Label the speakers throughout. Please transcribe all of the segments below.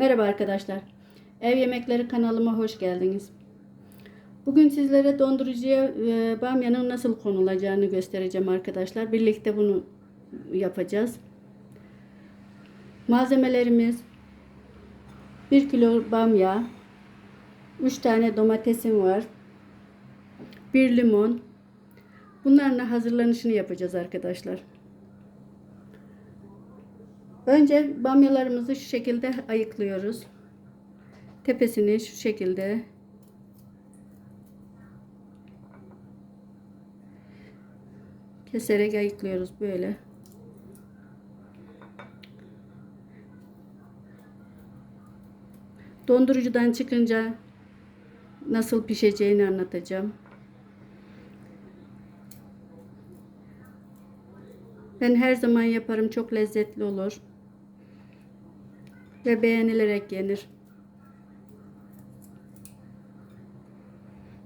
Speaker 1: Merhaba arkadaşlar. Ev Yemekleri kanalıma hoş geldiniz. Bugün sizlere dondurucuya e, bamyanın nasıl konulacağını göstereceğim arkadaşlar. Birlikte bunu yapacağız. Malzemelerimiz 1 kilo bamya, 3 tane domatesim var, 1 limon. Bunların hazırlanışını yapacağız arkadaşlar. Önce bamyalarımızı şu şekilde ayıklıyoruz. Tepesini şu şekilde keserek ayıklıyoruz böyle. Dondurucudan çıkınca nasıl pişeceğini anlatacağım. Ben her zaman yaparım. Çok lezzetli olur. Ve beğenilerek yenir.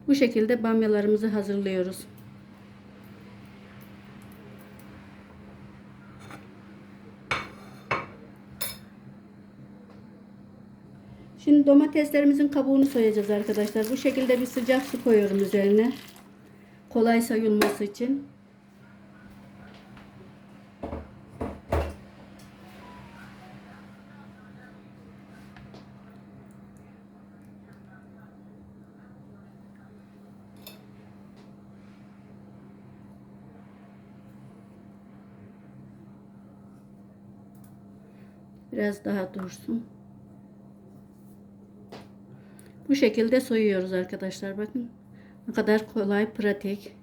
Speaker 1: Bu şekilde bamyalarımızı hazırlıyoruz. Şimdi domateslerimizin kabuğunu soyacağız arkadaşlar. Bu şekilde bir sıcak su koyuyorum üzerine. Kolay soyulması için. Biraz daha dursun. Bu şekilde soyuyoruz arkadaşlar. Bakın ne kadar kolay, pratik.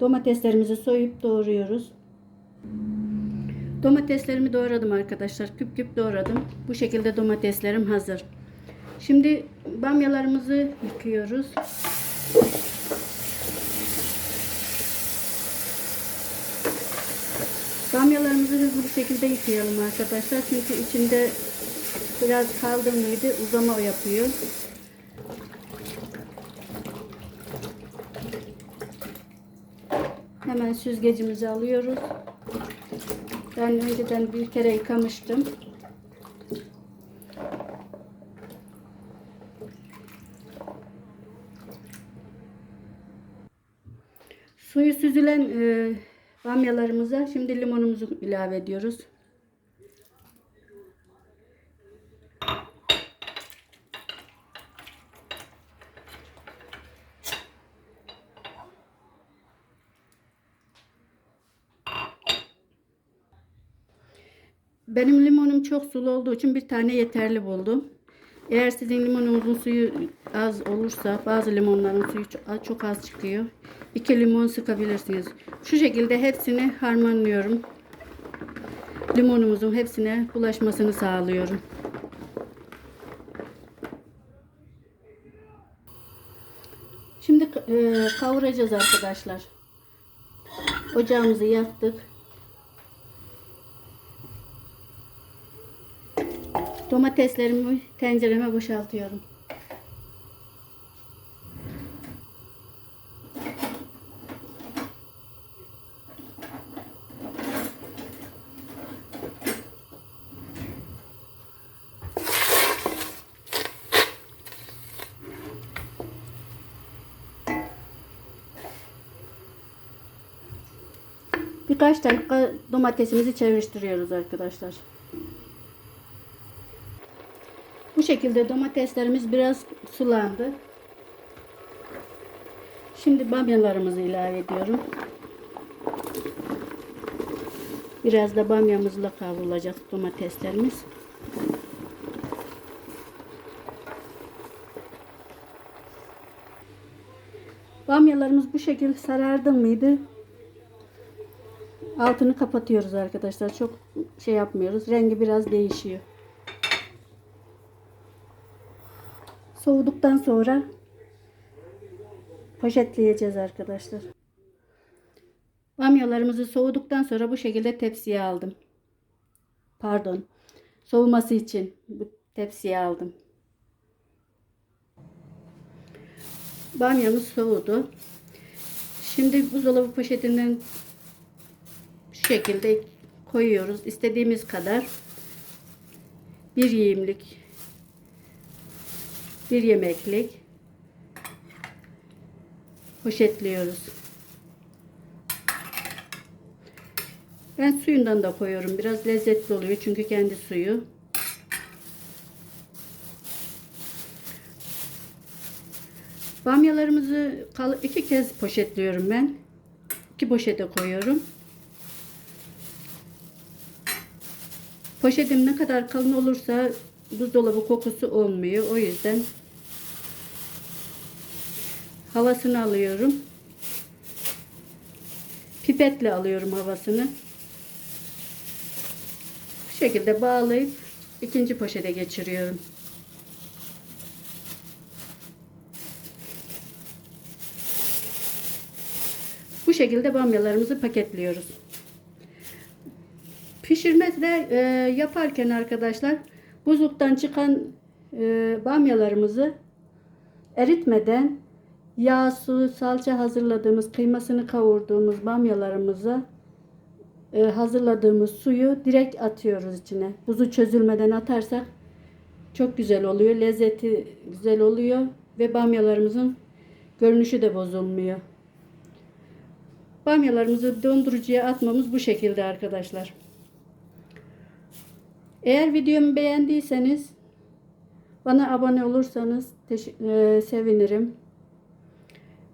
Speaker 1: Domateslerimizi soyup doğruyoruz. Domateslerimi doğradım arkadaşlar. Küp küp doğradım. Bu şekilde domateslerim hazır. Şimdi bamyalarımızı yıkıyoruz. Bamyalarımızı hızlı bir şekilde yıkayalım arkadaşlar. Çünkü içinde biraz kaldı mıydı uzama yapıyor. Hemen süzgecimizi alıyoruz. Ben önceden bir kere yıkamıştım. Suyu süzülen e, bamyalarımıza şimdi limonumuzu ilave ediyoruz. Benim limonum çok sulu olduğu için bir tane yeterli buldum. Eğer sizin limonunuzun suyu az olursa bazı limonların suyu çok- az çıkıyor. 2 limon sıkabilirsiniz. Şu şekilde hepsini harmanlıyorum. Limonumuzun hepsine bulaşmasını sağlıyorum. Şimdi e, kavuracağız arkadaşlar. Ocağımızı yaktık. Domateslerimi tencereme boşaltıyorum. Birkaç dakika domatesimizi çeviriştiriyoruz arkadaşlar. Bu şekilde domateslerimiz biraz sulandı. Şimdi bamyalarımızı ilave ediyorum. Biraz da bamyamızla kavrulacak domateslerimiz. Bamyalarımız bu şekilde sarardı mıydı? Altını kapatıyoruz arkadaşlar. Çok şey yapmıyoruz. Rengi biraz değişiyor. Soğuduktan sonra poşetleyeceğiz arkadaşlar. Bamyalarımızı soğuduktan sonra bu şekilde tepsiye aldım. Pardon. Soğuması için bu tepsiye aldım. Bamyamız soğudu. Şimdi buzdolabı poşetinden şu şekilde koyuyoruz. İstediğimiz kadar bir yiyimlik, bir yemeklik poşetliyoruz. Ben suyundan da koyuyorum. Biraz lezzetli oluyor çünkü kendi suyu. Bamyalarımızı iki kez poşetliyorum ben. İki poşete koyuyorum. Poşetim ne kadar kalın olursa buzdolabı kokusu olmuyor. O yüzden havasını alıyorum. Pipetle alıyorum havasını. Bu şekilde bağlayıp ikinci poşete geçiriyorum. Bu şekilde bamyalarımızı paketliyoruz. Pişirmede e, yaparken arkadaşlar buzluktan çıkan e, bamyalarımızı eritmeden yağ, su, salça hazırladığımız, kıymasını kavurduğumuz bamyalarımızı e, hazırladığımız suyu direkt atıyoruz içine. Buzu çözülmeden atarsak çok güzel oluyor. Lezzeti güzel oluyor ve bamyalarımızın görünüşü de bozulmuyor. Bamyalarımızı dondurucuya atmamız bu şekilde arkadaşlar. Eğer videomu beğendiyseniz bana abone olursanız e, sevinirim.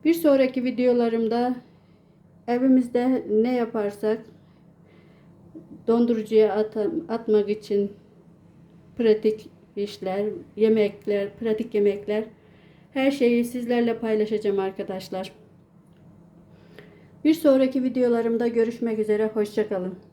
Speaker 1: Bir sonraki videolarımda evimizde ne yaparsak dondurucuya atan- atmak için pratik işler, yemekler, pratik yemekler her şeyi sizlerle paylaşacağım arkadaşlar. Bir sonraki videolarımda görüşmek üzere. Hoşçakalın.